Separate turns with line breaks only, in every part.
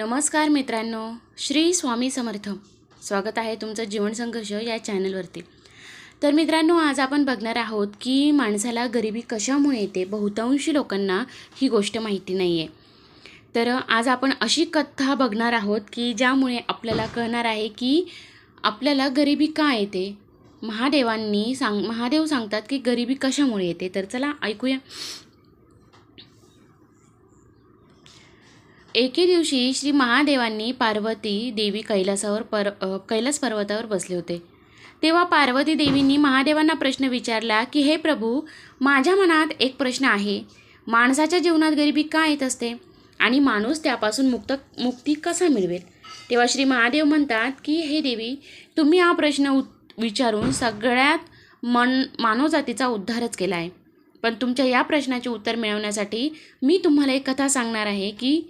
नमस्कार मित्रांनो श्री स्वामी समर्थ. स्वागत आहे तुमचं जीवन संघर्ष या चॅनलवरती. तर मित्रांनो आज आपण बघणार आहोत की माणसाला गरिबी कशामुळे येते? बहुतांशी लोकांना ही गोष्ट माहिती नाही आहे तर आज आपण अशी कथा बघणार आहोत की ज्यामुळे आपल्याला कळणार आहे की आपल्याला गरिबी का येते? महादेवांनी सांग महादेव सांगतात की गरिबी कशामुळे येते? तर चला ऐकूया. एके दिवशी श्री महादेवांनी पार्वती देवी कैलासावर पर कैलास पर्वतावर बसले होते. तेव्हा पार्वती देवींनी महादेवांना प्रश्न विचारला की हे प्रभू माझ्या मनात एक प्रश्न आहे. माणसाच्या जीवनात गरिबी का येत असते? आणि माणूस त्यापासून मुक्त मुक्ती कसा मिळवेल? तेव्हा श्री महादेव म्हणतात की हे देवी तुम्ही हा प्रश्न उत विचारून सगळ्यात मन मानवजातीचा उद्धारच केला आहे. पण तुमच्या या प्रश्नाचे उत्तर मिळवण्यासाठी मी तुम्हाला एक कथा सांगणार आहे की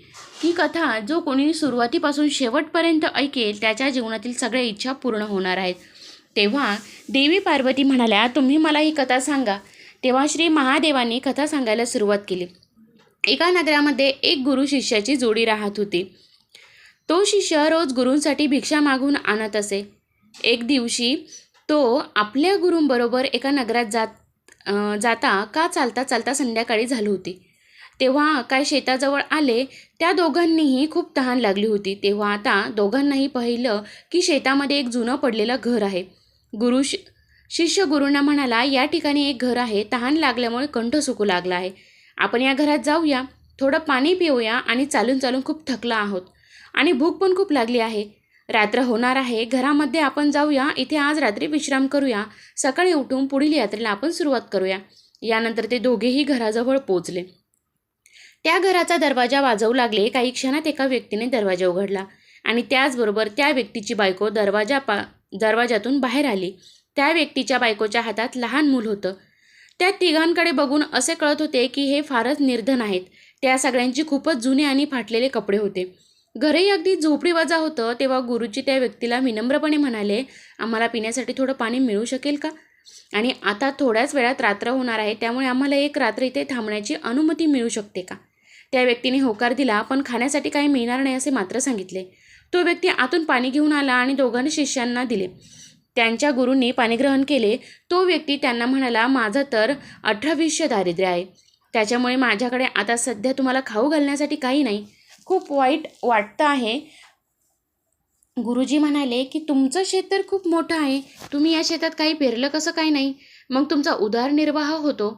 ही कथा जो कोणी सुरुवातीपासून शेवटपर्यंत ऐकेल त्याच्या जीवनातील सगळ्या इच्छा पूर्ण होणार आहेत. तेव्हा देवी पार्वती म्हणाल्या तुम्ही मला ही कथा सांगा. तेव्हा श्री महादेवांनी कथा सांगायला सुरुवात केली. एका नगरामध्ये एक गुरु शिष्याची जोडी राहत होती. तो शिष्य रोज गुरूंसाठी भिक्षा मागून आणत असे. एक दिवशी तो आपल्या गुरूंबरोबर एका नगरात जात जाता का चालता चालता संध्याकाळी झाली होती. तेव्हा काय शेताजवळ आले त्या दोघांनीही खूप तहान लागली होती. तेव्हा आता दोघांनाही पाहिलं की शेतामध्ये एक जुनं पडलेलं घर आहे. गुरु शि शिष्य गुरूंना म्हणाला या ठिकाणी एक घर आहे. तहान लागल्यामुळे कंठ सुकू लागला आहे. आपण या घरात जाऊया. थोडं पाणी पिऊया आणि चालून चालून खूप थकला आहोत. आणि भूक पण खूप लागली आहे. रात्र होणार आहे. घरामध्ये आपण जाऊया. इथे आज रात्री विश्राम करूया. सकाळी उठून पुढील यात्रेला आपण सुरुवात करूया. यानंतर ते दोघेही घराजवळ पोचले त्या घराचा दरवाजा वाजवू लागले. काही क्षणात एका व्यक्तीने दरवाजा उघडला आणि त्याचबरोबर त्या व्यक्तीची बायको दरवाजा पा दरवाजातून बाहेर आली. त्या व्यक्तीच्या बायकोच्या हातात लहान मूल होतं. त्या तिघांकडे बघून असे कळत होते की हे फारच निर्धन आहेत. त्या सगळ्यांची खूपच जुने आणि फाटलेले कपडे होते. घरही अगदी झोपडी वजा होतं तेव्हा गुरुजी त्या व्यक्तीला विनम्रपणे म्हणाले आम्हाला पिण्यासाठी थोडं पाणी मिळू शकेल का? आणि आता थोड्याच वेळात रात्र होणार आहे त्यामुळे आम्हाला एक रात्र इथे थांबण्याची अनुमती मिळू शकते का? त्या व्यक्तीने होकार दिला पण खाण्यासाठी काही मिळणार नाही असे मात्र सांगितले. तो व्यक्ती आतून पाणी घेऊन आला आणि दोघांनी शिष्यांना दिले. त्यांच्या गुरूंनी पाणी ग्रहण केले. तो व्यक्ती त्यांना म्हणाला माझं तर अठरावीसशे दारिद्र्य आहे. त्याच्यामुळे माझ्याकडे आता सध्या तुम्हाला खाऊ घालण्यासाठी काही नाही. खूप वाईट वाटतं आहे. गुरुजी म्हणाले की तुमचं शेत तर खूप मोठं आहे. तुम्ही या शेतात काही पेरलं कसं काही नाही? मग तुमचा उदरनिर्वाह होतो.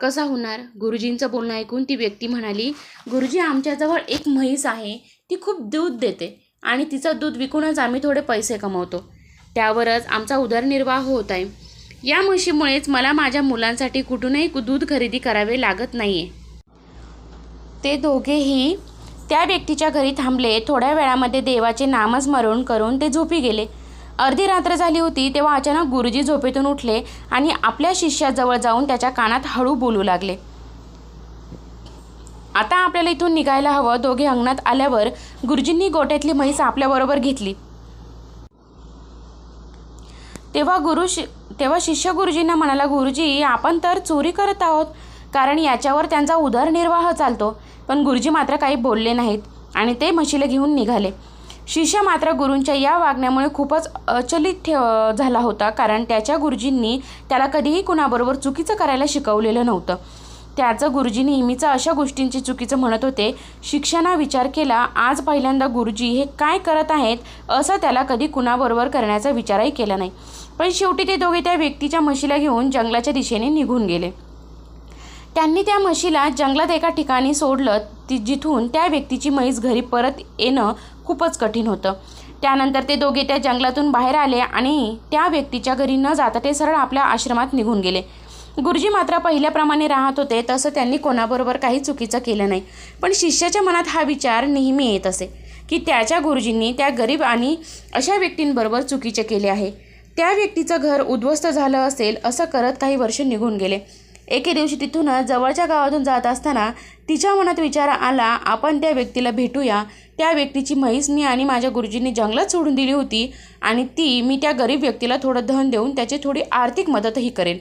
कसा होणार? गुरुजींचं बोलणं ऐकून ती व्यक्ती म्हणाली गुरुजी आमच्याजवळ एक म्हैस आहे. ती खूप दूध देते आणि तिचं दूध विकूनच आम्ही थोडे पैसे कमवतो. त्यावरच आमचा उदरनिर्वाह होत आहे. या म्हशीमुळेच मला माझ्या मुलांसाठी कुठूनही दूध खरेदी करावे लागत नाही आहे ते दोघेही त्या व्यक्तीच्या घरी थांबले. थोड्या वेळामध्ये देवाचे नामस्मरण करून ते झोपी गेले. अर्धी रात्र झाली होती तेव्हा अचानक गुरुजी झोपेतून उठले आणि आपल्या शिष्याजवळ जाऊन त्याच्या कानात हळू बोलू लागले. आता आपल्याला इथून निघायला हवं. दोघे अंगणात आल्यावर गुरुजींनी गोट्यातली म्हैस आपल्याबरोबर घेतली. तेव्हा गुरु शि तेव्हा शिष्य गुरुजींना म्हणाला गुरुजी आपण तर चोरी करत आहोत. कारण याच्यावर त्यांचा उदरनिर्वाह चालतो. पण गुरुजी मात्र काही बोलले नाहीत आणि ते म्हशीला घेऊन निघाले. शिष्य मात्र गुरूंच्या या वागण्यामुळे खूपच अचलित ठेव झाला होता कारण त्याच्या गुरुजींनी त्याला कधीही कुणाबरोबर चुकीचं करायला शिकवलेलं नव्हतं. त्याचं गुरुजी नेहमीचं अशा गोष्टींची चुकीचं म्हणत होते शिक्षणा विचार केला आज पहिल्यांदा गुरुजी हे काय करत आहेत? असं त्याला कधी कुणाबरोबर करण्याचा विचारही केला नाही. पण शेवटी ते दोघे त्या व्यक्तीच्या म्हशीला घेऊन जंगलाच्या दिशेने निघून गेले. त्यांनी त्या म्हशीला जंगलात एका ठिकाणी सोडलं ती जिथून त्या व्यक्तीची म्हैस घरी परत येणं खूपच कठीण होतं. त्यानंतर ते दोघे त्या जंगलातून बाहेर आले आणि त्या व्यक्तीच्या घरी न जाता ते सरळ आपल्या आश्रमात निघून गेले. गुरुजी मात्र पहिल्याप्रमाणे राहत होते तसं त्यांनी कोणाबरोबर काही चुकीचं केलं नाही. पण शिष्याच्या मनात हा विचार नेहमी येत असे की त्याच्या गुरुजींनी त्या गरीब आणि अशा व्यक्तींबरोबर चुकीचे केले आहे. त्या व्यक्तीचं घर उद्ध्वस्त झालं असेल असं करत काही वर्ष निघून गेले. एके दिवशी तिथून जवळच्या गावातून जात असताना तिच्या मनात विचार आला आपण त्या व्यक्तीला भेटूया. त्या व्यक्तीची म्हैस मी आणि माझ्या गुरुजींनी जंगलात सोडून दिली होती आणि ती मी त्या गरीब व्यक्तीला थोडं धन देऊन त्याची थोडी आर्थिक मदतही करेन.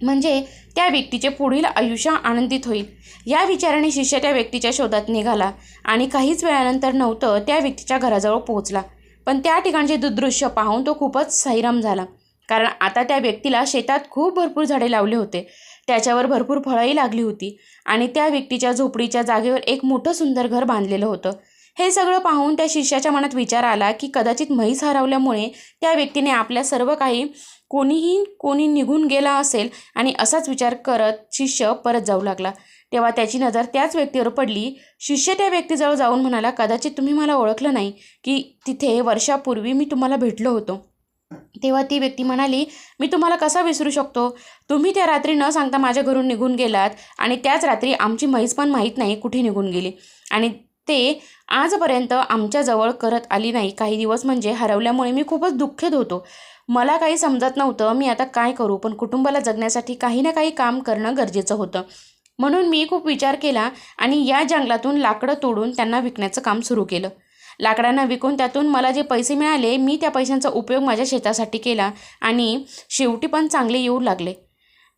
म्हणजे त्या व्यक्तीचे पुढील आयुष्य आनंदित होईल. या विचाराने शिष्य त्या व्यक्तीच्या शोधात निघाला आणि काहीच वेळानंतर नव्हतं त्या व्यक्तीच्या घराजवळ पोहोचला. पण त्या ठिकाणचे दुदृश्य पाहून तो खूपच सैराम झाला. कारण आता त्या व्यक्तीला शेतात खूप भरपूर झाडे लावले होते. त्याच्यावर भरपूर फळंही लागली होती आणि त्या व्यक्तीच्या झोपडीच्या जागेवर एक मोठं सुंदर घर बांधलेलं होतं. हे सगळं पाहून त्या शिष्याच्या मनात विचार आला की कदाचित म्हैस हरवल्यामुळे त्या व्यक्तीने आपल्या सर्व काही कोणीही कोणी निघून गेला असेल आणि असाच विचार करत शिष्य परत जाऊ लागला. तेव्हा त्याची नजर त्याच व्यक्तीवर पडली. शिष्य त्या व्यक्तीजवळ जाऊन म्हणाला कदाचित तुम्ही मला ओळखलं नाही की तिथे वर्षापूर्वी मी तुम्हाला भेटलो होतो. तेव्हा ती व्यक्ती म्हणाली मी तुम्हाला कसा विसरू शकतो? तुम्ही त्या रात्री न सांगता माझ्या घरून निघून गेलात आणि त्याच रात्री आमची म्हैस पण माहीत नाही कुठे निघून गेली. आणि ते आजपर्यंत आमच्याजवळ करत आली नाही. काही दिवस म्हणजे हरवल्यामुळे मी खूपच दुःखित होतो. मला काही समजत नव्हतं मी आता काय करू पण कुटुंबाला जगण्यासाठी काही ना काही काम करणं गरजेचं होतं. म्हणून मी खूप विचार केला आणि या जंगलातून लाकडं तोडून त्यांना विकण्याचं काम सुरू केलं. लाकडांना विकून त्यातून मला जे पैसे मिळाले मी त्या पैशांचा उपयोग माझ्या शेतासाठी केला आणि शेवटी पण चांगले येऊ लागले.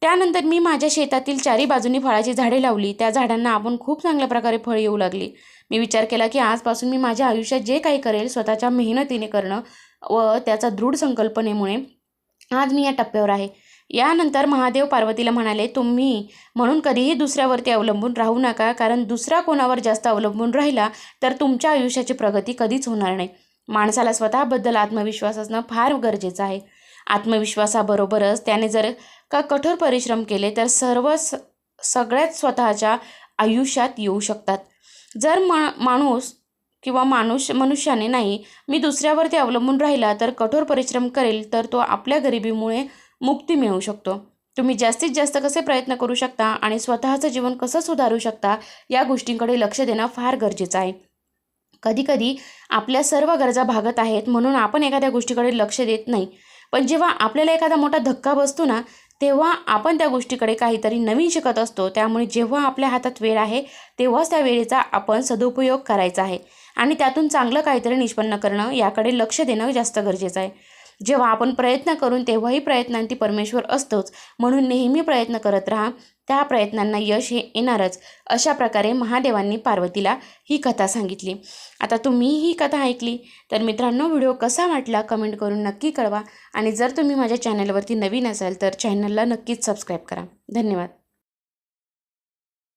त्यानंतर मी माझ्या शेतातील चारी बाजूनी फळाची झाडे लावली. त्या झाडांना आपण खूप चांगल्या प्रकारे फळ येऊ लागली. मी विचार केला की आजपासून मी माझ्या आयुष्यात जे काही करेल स्वतःच्या मेहनतीने करणं व त्याचा दृढ संकल्पनेमुळे आज मी या टप्प्यावर आहे. यानंतर महादेव पार्वतीला म्हणाले तुम्ही म्हणून कधीही दुसऱ्यावरती अवलंबून राहू नका कारण दुसरा कोणावर जास्त अवलंबून राहिला तर तुमच्या आयुष्याची प्रगती कधीच होणार नाही. माणसाला स्वतःबद्दल आत्मविश्वास असणं फार गरजेचं आहे. आत्मविश्वासाबरोबरच त्याने जर का कठोर परिश्रम केले तर सर्व स सगळ्याच स्वतःच्या आयुष्यात येऊ शकतात. जर मा माणूस किंवा माणूस मनुष्याने नाही मी दुसऱ्यावरती अवलंबून राहिला तर कठोर परिश्रम करेल तर तो आपल्या गरिबीमुळे मुक्ती मिळवू शकतो. तुम्ही जास्तीत जास्त कसे प्रयत्न करू शकता आणि स्वतःचं जीवन कसं सुधारू शकता या गोष्टींकडे लक्ष देणं फार गरजेचं आहे. कधीकधी आपल्या सर्व गरजा भागत आहेत म्हणून आपण एखाद्या गोष्टीकडे लक्ष देत नाही. पण जेव्हा आपल्याला एखादा मोठा धक्का बसतो ना तेव्हा आपण त्या गोष्टीकडे काहीतरी नवीन शिकत असतो. त्यामुळे जेव्हा आपल्या हातात वेळ आहे तेव्हाच त्या वेळेचा आपण सदुपयोग करायचा आहे. आणि त्यातून चांगलं काहीतरी निष्पन्न करणं याकडे लक्ष देणं जास्त गरजेचं आहे. जेव्हा आपण प्रयत्न करून तेव्हाही प्रयत्नांती परमेश्वर असतोच म्हणून नेहमी प्रयत्न करत राहा. त्या प्रयत्नांना यश हे येणारच अशा प्रकारे महादेवांनी पार्वतीला ही कथा सांगितली. आता तुम्ही ही कथा ऐकली तर मित्रांनो व्हिडिओ कसा वाटला कमेंट करून नक्की कळवा. आणि जर तुम्ही माझ्या चॅनलवरती नवीन असाल तर चॅनलला नक्कीच सबस्क्राईब करा. धन्यवाद.